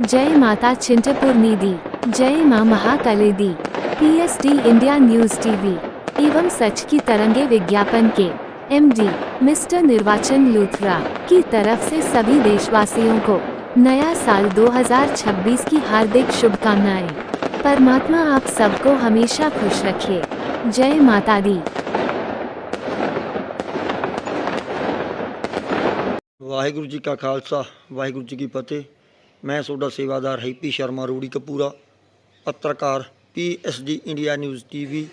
जय माता चिंतपूर्णी दी, जय माँ महाकाली दी। पीएसडी इंडिया न्यूज़ टीवी एवं सच की तरंगे विज्ञापन के एमडी मिस्टर निर्वाचन लूथरा की तरफ़ से सभी देशवासियों को नया साल 2026 की हार्दिक शुभकामनाएँ। परमात्मा आप सबको हमेशा खुश रखे। जय माता दी। वाहेगुरु जी का खालसा, वाहेगुरु जी की फतेह। ਮੈਂ ਤੁਹਾਡਾ ਸੇਵਾਦਾਰ ਹੈਪੀ ਸ਼ਰਮਾ, ਰੂੜੀ ਕਪੂਰਾ, ਪੱਤਰਕਾਰ, PSD India news TV,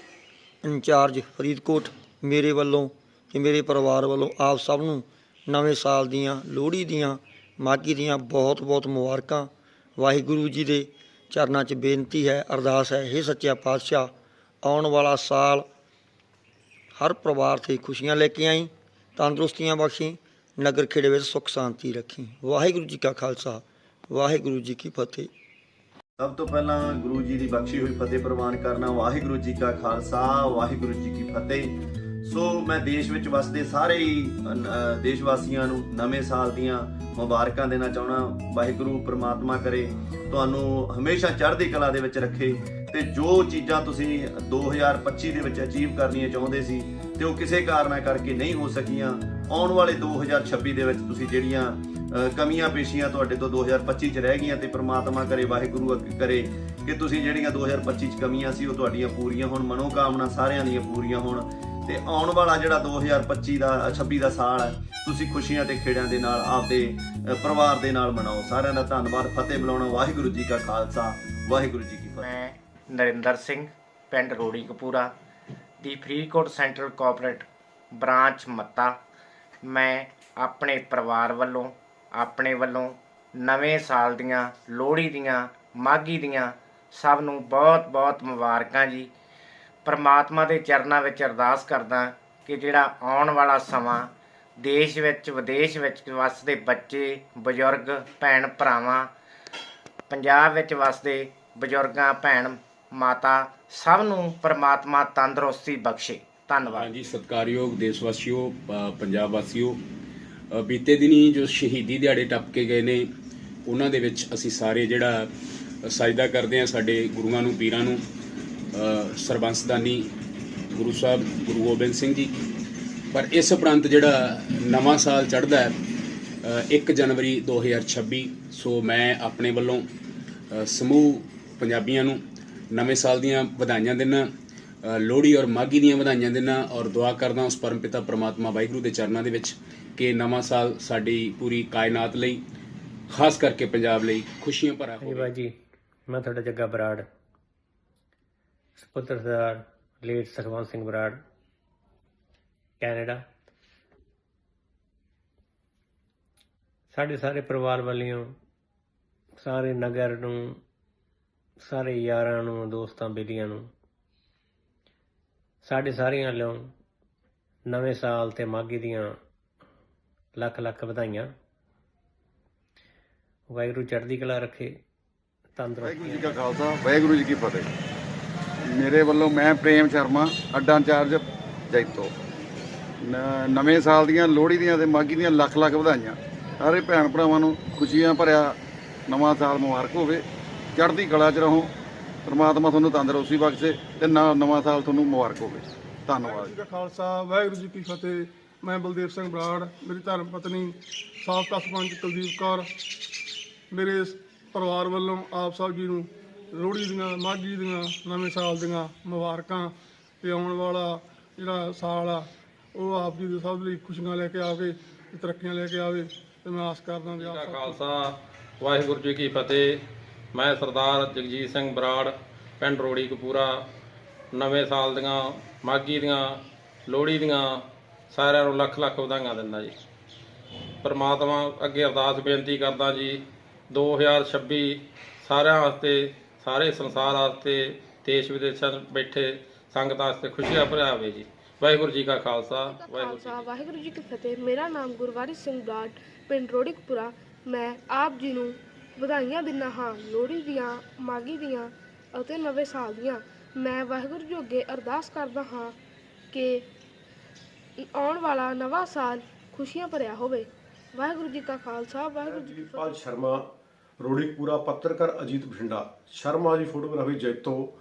incharge Faridkot, ਮੇਰੇ ਵੱਲੋਂ ਤੇ ਮੇਰੇ ਪਰਿਵਾਰ ਵੱਲੋਂ ਆਪ ਸਭ ਨੂੰ ਨਵੇਂ ਸਾਲ ਦੀਆਂ ਲੋਹੜੀ ਦੀਆਂ, ਮਾਘੀ ਦੀਆਂ ਬਹੁਤ-ਬਹੁਤ ਮੁਬਾਰਕਾਂ। ਵਾਹਿਗੁਰੂ ਜੀ ਦੇ ਚਰਨਾਂ 'ਚ ਬੇਨਤੀ ਹੈ, ਅਰਦਾਸ ਹੈ हे ਸੱਚਿਆ ਪਾਤਸ਼ਾਹ, ਆਉਣ ਵਾਲਾ ਸਾਲ ਹਰ ਪਰਿਵਾਰ ਤੇ ਖੁਸ਼ੀਆਂ ਲੈ ਕੇ ਆਈ, ਤੰਦਰੁਸਤੀਆਂ ਬਖਸ਼ੀ, ਨਗਰ ਖੇੜੇ ਵਿੱਚ ਸੁੱਖ ਸ਼ਾਂਤੀ ਰੱਖੀ। ਵਾਹਿਗੁਰੂ ਜੀ ਕਾ ਖਾਲਸਾ। ਵਾਹਿਗੁਰੂ ਜੀ ਕੀ ਫਤਿਹ। ਸਭ ਤੋਂ ਪਹਿਲਾਂ ਗੁਰੂ ਜੀ ਦੀ ਬਖਸ਼ੀ ਹੋਈ ਫਤਿਹ ਪ੍ਰਵਾਨ ਕਰਨਾ, ਵਾਹਿਗੁਰੂ ਜੀ ਕਾ ਖਾਲਸਾ, ਵਾਹਿਗੁਰੂ ਜੀ ਕੀ ਫਤਿਹ। ਸੋ ਮੈਂ ਦੇਸ਼ ਵਿੱਚ ਵਸਦੇ ਸਾਰੇ ਹੀ ਦੇਸ਼ ਵਾਸੀਆਂ ਨੂੰ ਨਵੇਂ ਸਾਲ ਦੀਆਂ ਮੁਬਾਰਕਾਂ ਦੇਣਾ ਚਾਹਣਾ ਵਾਹਿਗੁਰੂ, ਪ੍ਰਮਾਤਮਾ ਕਰੇ, ਤੁਹਾਨੂੰ ਹਮੇਸ਼ਾ ਚੜ੍ਹਦੀ ਕਲਾ ਦੇ ਵਿੱਚ ਰੱਖੇ ਤੇ ਜੋ ਚੀਜ਼ਾਂ ਤੁਸੀਂ 2025 ਦੇ ਵਿੱਚ ਅਚੀਵ ਕਰਨੀਆਂ ਚਾਹੁੰਦੇ ਸੀ ਤੇ ਉਹ ਕਿਸੇ ਕਾਰਨਾਂ ਕਰਕੇ ਨਹੀਂ ਹੋ ਸਕੀਆਂ, ਆਉਣ ਵਾਲੇ 2026 ਦੇ ਵਿੱਚ ਤੁਸੀਂ ਜਿਹੜੀਆਂ ਕਮੀਆਂ ਪੇਸ਼ੀਆਂ ਤੁਹਾਡੇ ਤੋਂ 2025 ਚ ਰਹਿ ਗਈਆਂ ਤੇ ਪ੍ਰਮਾਤਮਾ ਕਰੇ, ਵਾਹਿਗੁਰੂ ਅੱਗੇ ਕਰੇ ਕਿ ਤੁਸੀਂ ਜਿਹੜੀਆਂ 2025 ਚ ਕਮੀਆਂ ਸੀ, ਉਹ ਤੁਹਾਡੀਆਂ ਪੂਰੀਆਂ ਹੋਣ, ਮਨੋਕਾਮਨਾ ਸਾਰਿਆਂ ਦੀਆਂ ਪੂਰੀਆਂ ਹੋਣ ਤੇ ਆਉਣ ਵਾਲਾ ਜਿਹੜਾ 2025 ਦਾ 26 ਦਾ ਸਾਲ ਹੈ, ਤੁਸੀਂ ਖੁਸ਼ੀਆਂ ਤੇ ਖੇੜਿਆਂ ਦੇ ਨਾਲ ਆਪਦੇ ਪਰਿਵਾਰ ਦੇ ਨਾਲ ਮਨਾਓ। ਸਾਰਿਆਂ ਦਾ ਧੰਨਵਾਦ, ਫਤਿਹ ਬੁਲਾਉਣਾ, ਵਾਹਿਗੁਰੂ ਜੀ ਕਾ ਖਾਲਸਾ, ਵਾਹਿਗੁਰੂ ਜੀ ਕੀ ਫਤਿਹ। ਮੈਂ ਨਰਿੰਦਰ ਸਿੰਘ, ਪਿੰਡ ਰੋੜੀ ਕਪੂਰਾ, ਦੀ Faridkot central cooperate branch Matta. ਮੈਂ ਆਪਣੇ ਪਰਿਵਾਰ ਵੱਲੋਂ ਆਪਣੇ ਵੱਲੋਂ ਨਵੇਂ ਸਾਲ ਦੀਆਂ ਲੋਹੜੀ ਦੀਆਂ ਮਾਘੀ ਦੀਆਂ ਸਭ ਨੂੰ ਬਹੁਤ-ਬਹੁਤ ਮੁਬਾਰਕਾਂ ਜੀ। ਪਰਮਾਤਮਾ ਦੇ ਚਰਨਾਂ ਵਿੱਚ ਅਰਦਾਸ ਕਰਦਾ ਕਿ ਜਿਹੜਾ ਆਉਣ ਵਾਲਾ ਸਮਾਂ ਦੇਸ਼ ਵਿੱਚ ਵਿਦੇਸ਼ ਵਿੱਚ ਵਸਦੇ ਬੱਚੇ ਬਜ਼ੁਰਗ ਭੈਣ ਭਰਾਵਾਂ ਪੰਜਾਬ ਵਿੱਚ ਵਸਦੇ ਬਜ਼ੁਰਗਾਂ ਭੈਣ ਮਾਤਾ ਸਭ ਨੂੰ ਪਰਮਾਤਮਾ ਤੰਦਰੁਸਤੀ ਬਖਸ਼ੇ। ਧੰਨਵਾਦ। ਹਾਂਜੀ ਸਤਿਕਾਰਯੋਗ ਦੇਸ਼ ਵਾਸੀਓ ਪ- ਪੰਜਾਬ ਵਾਸੀਓ ਅ, ਬੀਤੇ ਦਿਨੀ ਜੋ ਸ਼ਹੀਦੀ ਦਿਹਾੜੇ ਟੱਪ ਕੇ ਗਏ ਨੇ ਉਹਨਾਂ ਦੇ ਵਿੱਚ ਅਸੀਂ ਸਾਰੇ ਜਿਹੜਾ ਅ, ਸਜਦਾ ਕਰਦੇ ਹਾਂ ਸਾਡੇ ਗੁਰੂਆਂ ਨੂੰ ਪੀਰਾਂ ਨੂੰ ਸਰਬੰਸਦਾਨੀ ਗੁਰੂ ਸਾਹਿਬ ਗੁਰੂ ਗੋਬਿੰਦ ਸਿੰਘ ਜੀ। ਪਰ ਇਸ ਉਪਰੰਤ ਜਿਹੜਾ ਨਵਾਂ ਸਾਲ ਚੜ੍ਹਦਾ ਹੈ ਅ, 1 ਜਨਵਰੀ 2026 ਸੋ ਮੈਂ ਆਪਣੇ ਵੱਲੋਂ ਸਮੂਹ ਪੰਜਾਬੀਆਂ ਨੂੰ ਨਵੇਂ ਸਾਲ ਦੀਆਂ ਵਧਾਈਆਂ ਦਿੰਦਾ ਲੋਹੜੀ ਔਰ ਮਾਘੀ ਦੀਆਂ ਵਧਾਈਆਂ ਦਿੰਦਾ ਔਰ ਦੁਆ ਕਰਦਾ ਉਸ ਪਰਮਪਿਤਾ ਪ੍ਰਮਾਤਮਾ ਵਾਹਿਗੁਰੂ ਦੇ ਚਰਨਾਂ ਦੇ ਵਿੱਚ ਕਿ ਨਵਾਂ ਸਾਲ ਸਾਡੀ ਪੂਰੀ ਕਾਇਨਾਤ ਲਈ, ਖਾਸ ਕਰਕੇ ਪੰਜਾਬ ਲਈ ਖੁਸ਼ੀਆਂ ਭਰਾ ਹਾਂਜੀ ਹੋਵੇ ਬਾਈ ਜੀ, ਮੈਂ ਤੁਹਾਡਾ ਜੱਗਾ ਬਰਾੜ, ਸੁਪੁੱਤਰ ਸਰਦਾਰ ਲੇਟ ਸੁਖਵੰਤ ਸਿੰਘ ਬਰਾੜ, ਕੈਨੇਡਾ। ਸਾਡੇ ਸਾਰੇ ਪਰਿਵਾਰ ਵੱਲੋਂ ਸਾਰੇ ਨਗਰ ਨੂੰ, ਸਾਰੇ ਯਾਰਾਂ ਨੂੰ, ਦੋਸਤਾਂ ਬੇਲੀਆਂ ਨੂੰ ਸਾਡੇ ਸਾਰਿਆਂ ਵੱਲੋਂ ਨਵੇਂ ਸਾਲ ਤੇ ਮਾਘੀ ਦੀਆਂ ਲੱਖ ਲੱਖ ਵਧਾਈਆਂ। ਵਾਹਿਗੁਰੂ ਚੜ੍ਹਦੀ ਕਲਾ ਰੱਖੇ, ਤੰਦਰੁਸਤੀ ਵਾਹਿਗੁਰੂ ਜੀ ਕਾ ਖਾਲਸਾ, ਵਾਹਿਗੁਰੂ ਜੀ ਕੀ ਫਤਿਹ। ਮੇਰੇ ਵੱਲੋਂ ਮੈਂ ਪ੍ਰੇਮ ਸ਼ਰਮਾ, ਅੱਡਾ ਇੰਚਾਰਜ ਜੈਤੋ। ਨ- ਨਵੇਂ ਸਾਲ ਦੀਆਂ ਲੋਹੜੀ ਦੀਆਂ ਤੇ ਮਾਘੀ ਦੀਆਂ ਲੱਖ ਲੱਖ ਵਧਾਈਆਂ। ਸਾਰੇ ਭੈਣ ਭਰਾਵਾਂ ਨੂੰ ਖੁਸ਼ੀਆਂ ਭਰਿਆ ਨਵਾਂ ਸਾਲ ਮੁਬਾਰਕ ਹੋਵੇ। ਚੜ੍ਹਦੀ ਕਲਾ 'ਚ ਰਹੋ। ਪ੍ਰਮਾਤਮਾ ਤੁਹਾਨੂੰ ਤੰਦਰੁਸਤੀ ਬਖਸ਼ੇ ਤੇ ਨਾ- ਨਵਾਂ ਸਾਲ ਤੁਹਾਨੂੰ ਮੁਬਾਰਕ ਹੋਵੇ। ਧੰਨਵਾਦ ਜੀ। ਕਾ ਖਾਲਸਾ ਵਾਹਿਗੁਰੂ ਜੀ ਕੀ ਫਤਿਹ। ਮੈਂ ਬਲਦੇਵ ਸਿੰਘ ਬਰਾੜ ਮੇਰੀ ਧਰਮ ਪਤਨੀ ਸਾਬਕਾ ਸਰਪੰਚ ਕੁਲਦੀਪ ਕੌਰ ਮੇਰੇ ਸ- ਪਰਿਵਾਰ ਵੱਲੋਂ ਆਪ ਸਭ ਜੀ ਨੂੰ ਲੋਹੜੀ ਦੀਆਂ ਮਾਘੀ ਦੀਆਂ ਨਵੇਂ ਸਾਲ ਦੀਆਂ ਮੁਬਾਰਕਾਂ ਤੇ ਆਉਣ ਵਾਲਾ ਜਿਹੜਾ ਸਾਲ ਆ ਉਹ ਆਪ ਜੀ ਦੇ ਸਭ ਲਈ ਖੁਸ਼ੀਆਂ ਲੈ ਕੇ ਆਵੇ ਤੇ ਤਰੱਕੀਆਂ ਲੈ ਕੇ ਆਵੇ ਤੇ ਮੈਂ ਆਸ ਕਰਦਾ ਜੀ ਆਪ ਦਾ ਸਭ ਖਾਲਸਾ ਵਾਹਿਗੁਰੂ ਜੀ ਕੀ ਫਤਿਹ। ਮੈਂ ਸਰਦਾਰ ਜਗਜੀਤ ਸਿੰਘ ਬਰਾੜ, ਪਿੰਡ ਰੋੜੀ ਕਪੂਰਾ, ਨਵੇਂ ਸਾਲ ਦੀਆਂ, ਮਾਘੀ ਦੀਆਂ, ਲੋਹੜੀ ਦੀਆਂ ਸਾਰਿਆਂ ਨੂੰ ਲੱਖ ਲੱਖ ਵਧਾਈਆਂ ਦਿੰਦਾ ਜੀ। ਪਰਮਾਤਮਾ ਅੱਗੇ ਅਰਦਾਸ ਬੇਨਤੀ ਕਰਦਾ ਜੀ 2026 ਸਾਰਿਆਂ ਵਾਸਤੇ, ਸਾਰੇ ਸੰਸਾਰ ਵਾਸਤੇ, ਦੇਸ਼ ਵਿਦੇਸ਼ਾਂ 'ਚ ਬੈਠੇ ਸੰਗਤਾਂ ਵਾਸਤੇ ਖੁਸ਼ੀਆਂ ਭਰਿਆ ਹੋਵੇ ਜੀ। ਵਾਹਿਗੁਰੂ ਜੀ ਕਾ ਖਾਲਸਾ, ਵਾਹਿਗੁਰੂ ਜੀ ਵਾਹਿਗੁਰੂ ਜੀ ਕੀ ਫਤਿਹ। ਮੇਰਾ ਨਾਮ ਗੁਰਵਾਰੀ ਸਿੰਘ ਬਰਾੜ, ਪਿੰਡ ਰੋੜੀਕਪੁਰਾ ਮੈਂ ਆਪ ਜੀ ਨੂੰ ਵਧਾਈਆਂ ਦਿੰਦਾ ਹਾਂ, ਲੋਹੜੀ ਦੀਆਂ ਮਾਗੀ ਦੀਆਂ ਅਤੇ ਨਵੇਂ ਸਾਲ ਦੀਆਂ। ਮੈਂ ਵਾਹਿਗੁਰੂ ਜੀ ਅੱਗੇ ਅਰਦਾਸ ਕਰਦਾ ਹਾਂ ਕਿ ਆਉਣ ਵਾਲਾ ਨਵਾਂ ਸਾਲ ਖੁਸ਼ੀਆਂ ਭਰਿਆ ਹੋਵੇ। ਵਾਹਿਗੁਰੂ ਜੀ ਕਾ ਖਾਲਸਾ, ਵਾਹਿਗੁਰੂ ਜੀ ਕੀ ਫਤਿਹ। ਸ਼ਰਮਾ ਰੋੜੀਕਪੂਰਾ ਪੱਤਰਕਾਰ ਅਜੀਤ ਬਠਿੰਡਾ। ਸ਼ਰਮਾ ਜੀ, ਫੋਟੋਗ੍ਰਾਫੀ ਜੈਤੋ।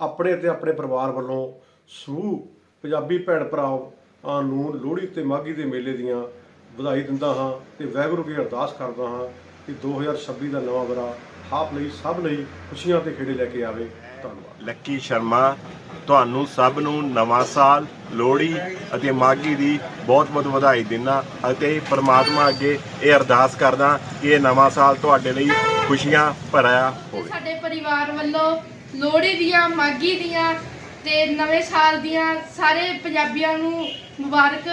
ਆਪਣੇ ਤੇ ਆਪਣੇ ਪਰਿਵਾਰ ਵੱਲੋਂ ਸਮੂਹ ਪੰਜਾਬੀ ਭੈਣ ਭਰਾਵਾਂ ਨੂੰ ਲੋਹੜੀ ਤੇ ਮਾਘੀ ਦੇ ਮੇਲੇ ਦੀਆਂ ਵਧਾਈ ਦਿੰਦਾ ਹਾਂ ਤੇ ਵਾਹਿਗੁਰੂ ਕੀ ਅਰਦਾਸ ਕਰਦਾ ਹਾਂ ਕਿ 2026 ਦਾ ਨਵਾਂ ਵਰਾ ਆਪ ਲਈ ਸਭ ਲਈ ਖੁਸ਼ੀਆਂ ਤੇ ਖੇੜੇ ਲੈ ਕੇ ਆਵੇ। ਧੰਨਵਾਦ। ਲੱਕੀ ਸ਼ਰਮਾ ਤੁਹਾਨੂੰ ਸਭ ਨੂੰ ਨਵਾਂ ਸਾਲ ਲੋਹੜੀ ਅਤੇ ਮਾਘੀ ਦੀ ਬਹੁਤ-ਬਹੁਤ ਵਧਾਈ ਦਿੰਦਾ ਅਤੇ ਪ੍ਰਮਾਤਮਾ ਅੱਗੇ ਇਹ ਅਰਦਾਸ ਕਰਦਾ ਕਿ ਇਹ ਨਵਾਂ ਸਾਲ ਤੁਹਾਡੇ ਲਈ ਖੁਸ਼ੀਆਂ ਭਰਿਆ ਹੋਵੇ। ਸਾਡੇ ਪਰਿਵਾਰ ਵੱਲੋਂ ਲੋਹੜੀ ਦੀਆਂ ਮਾਗੀ ਦੀਆਂ ਤੇ ਨਵੇਂ ਸਾਲ ਦੀਆਂ ਸਾਰੇ ਪੰਜਾਬੀਆਂ ਨੂੰ ਮੁਬਾਰਕ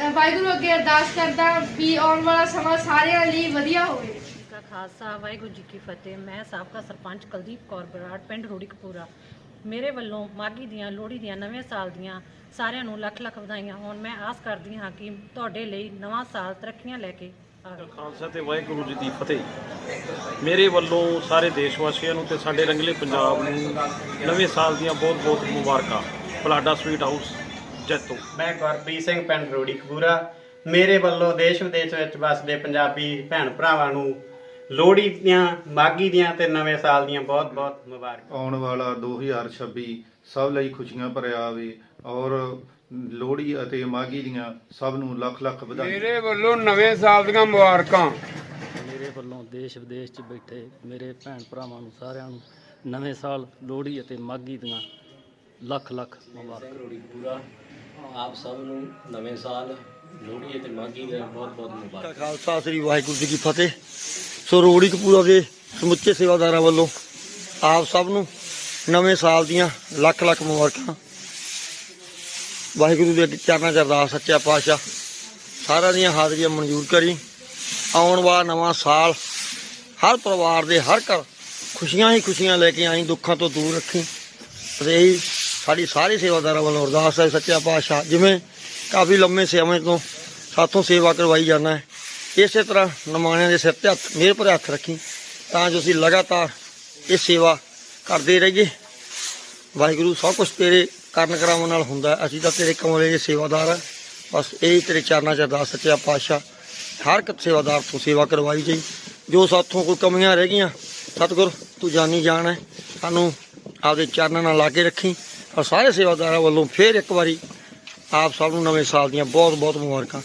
ਵਾਹਿਗੁਰੂ ਅੱਗੇ ਅਰਦਾਸ ਕਰਦਾ ਵੀ ਆਉਣ ਵਾਲਾ ਸਮਾਂ ਸਾਰਿਆਂ ਲਈ ਵਧੀਆ ਹੋਵੇ। ਕਾ ਖਾਲਸਾ ਵਾਹਿਗੁਰੂ ਜੀ ਕੀ ਫਤਿਹ। ਮੈਂ ਸਾਬਕਾ ਸਰਪੰਚ ਕੁਲਦੀਪ ਕੌਰ ਬਰਾੜ ਪਿੰਡ ਰੋੜੀਕਪੂਰਾ। ਮੇਰੇ ਵੱਲੋਂ ਮਾਘੀ ਦੀਆਂ ਲੋਹੜੀ ਦੀਆਂ ਨਵੇਂ ਸਾਲ ਦੀਆਂ ਸਾਰਿਆਂ ਨੂੰ ਲੱਖ ਲੱਖ ਵਧਾਈਆਂ ਹੋਣ। ਮੈਂ ਆਸ ਕਰਦੀ ਹਾਂ ਕਿ ਤੁਹਾਡੇ ਲਈ ਨਵਾਂ ਸਾਲ ਤਰੱਕੀਆਂ ਲੈ ਕੇ ਆਵੇ ਖਾਲਸਾ ਤੇ ਵਾਹਿਗੁਰੂ ਜੀ ਦੀ ਫਤਿਹ। ਮੇਰੇ ਵੱਲੋਂ ਸਾਰੇ ਦੇਸ਼ ਵਾਸੀਆਂ ਨੂੰ ਤੇ ਸਾਡੇ ਰੰਗਲੇ ਪੰਜਾਬ ਨੂੰ ਨਵੇਂ ਸਾਲ ਦੀਆਂ ਬਹੁਤ-ਬਹੁਤ ਮੁਬਾਰਕਾਂ। Balada sweet house Jaito. ਮੈਂ ਗੁਰਪ੍ਰੀਤ ਸਿੰਘ ਪਿੰਡ ਰੋੜੀ ਕਪੂਰਾ। ਮੇਰੇ ਵੱਲੋਂ ਦੇਸ਼ ਵਿਦੇਸ਼ ਵਿੱਚ ਵੱਸਦੇ ਪੰਜਾਬੀ ਭੈਣ ਭਰਾਵਾਂ ਨੂੰ ਲੋਹੜੀ ਦੀਆਂ ਮਾਘੀ ਦੀਆਂ ਤੇ ਨਵੇਂ ਸਾਲ ਦੀਆਂ ਬਹੁਤ-ਬਹੁਤ ਮੁਬਾਰਕਾਂ। ਆਉਣ ਵਾਲਾ 2026 ਸਭ ਲਈ ਖੁਸ਼ੀਆਂ ਭਰਿਆ ਆਵੇ ਔਰ ਲੋਹੜੀ ਅਤੇ ਮਾਘੀ ਦੀਆਂ ਸਭ ਨੂੰ ਲੱਖ ਲੱਖ ਵਧਾਈਆਂ। ਮੇਰੇ ਵੱਲੋਂ ਨਵੇਂ ਸਾਲ ਦੀਆਂ ਮੁਬਾਰਕਾਂ। ਮੇਰੇ ਵੱਲੋਂ ਦੇਸ਼ ਵਿਦੇਸ਼ 'ਚ ਬੈਠੇ ਮੇਰੇ ਭੈਣ ਭਰਾਵਾਂ ਨੂੰ ਸਾਰਿਆਂ ਨੂੰ ਨਵੇਂ ਸਾਲ ਲੋਹੜੀ ਅਤੇ ਮਾਘੀ ਦੀਆਂ ਲੱਖ ਲੱਖ ਮੁਬਾਰਕਾਂ। ਪੂਰਾ ਆਪ ਸਭ ਨੂੰ ਨਵੇਂ ਸਾਲ, ਲੋਹੜੀ ਅਤੇ ਮਾਘੀ ਦੀਆਂ ਬਹੁਤ ਬਹੁਤ ਮੁਬਾਰਕਾਂ। ਖਾਲਸਾ, ਸ੍ਰੀ ਵਾਹਿਗੁਰੂ ਜੀ ਕੀ ਫਤਿਹ। ਸੋ ਰੋੜੀ ਕਪੂਰਾ ਦੇ ਸਮੁੱਚੇ ਸੇਵਾਦਾਰਾਂ ਵੱਲੋਂ ਆਪ ਸਭ ਨੂੰ ਨਵੇਂ ਸਾਲ ਦੀਆਂ ਲੱਖ ਲੱਖ ਮੁਬਾਰਕਾਂ। ਵਾਹਿਗੁਰੂ ਦੇ ਚਰਨਾਂ 'ਚ ਅਰਦਾਸ, ਸੱਚਾ ਪਾਤਸ਼ਾਹ, ਸਾਰਿਆਂ ਦੀਆਂ ਹਾਜ਼ਰੀਆਂ ਮਨਜ਼ੂਰ ਕਰੀ। ਆਉਣ ਵਾਲਾ ਨਵਾਂ ਸਾਲ ਹਰ ਪਰਿਵਾਰ ਦੇ, ਹਰ ਘਰ ਖੁਸ਼ੀਆਂ ਹੀ ਖੁਸ਼ੀਆਂ ਲੈ ਕੇ ਆਈ, ਦੁੱਖਾਂ ਤੋਂ ਦੂਰ ਰੱਖੀ। ਤੇ ਇਹੀ ਸਾਡੀ ਸਾਰੇ ਸੇਵਾਦਾਰਾਂ ਵੱਲੋਂ ਅਰਦਾਸ ਹੈ, ਸੱਚਾ ਪਾਤਸ਼ਾਹ। ਜਿਵੇਂ ਕਾਫੀ ਲੰਮੇ ਸਮੇਂ ਤੋਂ ਸਾਥੋਂ ਸੇਵਾ ਕਰਵਾਈ ਜਾਂਦਾ ਹੈ। ਇਸੇ ਤਰ੍ਹਾਂ ਨਮਾਣਿਆਂ ਦੇ ਸਿਰ ਤੇ ਹੱਥ, ਮੇਰ ਪਰ ਹੱਥ ਰੱਖੀ, ਤਾਂ ਜੋ ਅਸੀਂ ਲਗਾਤਾਰ ਇਹ ਸੇਵਾ ਕਰਦੇ ਰਹੀਏ। ਵਾਹਿਗੁਰੂ, ਸਭ ਕੁਝ ਤੇਰੇ ਕਰਨ ਕਰਾਉਣ ਨਾਲ ਹੁੰਦਾ ਅਸੀਂ ਤਾਂ ਤੇਰੇ ਕਮਲੇ ਦੇ ਸੇਵਾਦਾਰ ਹਾਂ। ਬਸ ਇਹ ਤੇਰੇ ਚਰਨਾਂ 'ਚ ਅਰਦਾਸ ਸੱਚਿਆ ਪਾਤਸ਼ਾਹ। ਹਰ ਇੱਕ ਸੇਵਾਦਾਰ ਤੋਂ ਸੇਵਾ ਕਰਵਾਈ ਜਾਈ। ਜੋ ਸਾਥੋਂ ਕੋਈ ਕਮੀਆਂ ਰਹਿ ਗਈਆਂ, ਸਤਿਗੁਰ, ਤੂੰ ਜਾਣੀ ਜਾਣ ਹੈ। ਸਾਨੂੰ ਆਪਦੇ ਚਰਨਾਂ ਨਾਲ ਲਾ ਕੇ ਰੱਖੀ। ਔਰ ਸਾਰੇ ਸੇਵਾਦਾਰਾਂ ਵੱਲੋਂ ਫੇਰ ਇੱਕ ਵਾਰੀ ਆਪ ਸਭ ਨੂੰ ਨਵੇਂ ਸਾਲ ਦੀਆਂ ਬਹੁਤ ਬਹੁਤ ਮੁਬਾਰਕਾਂ।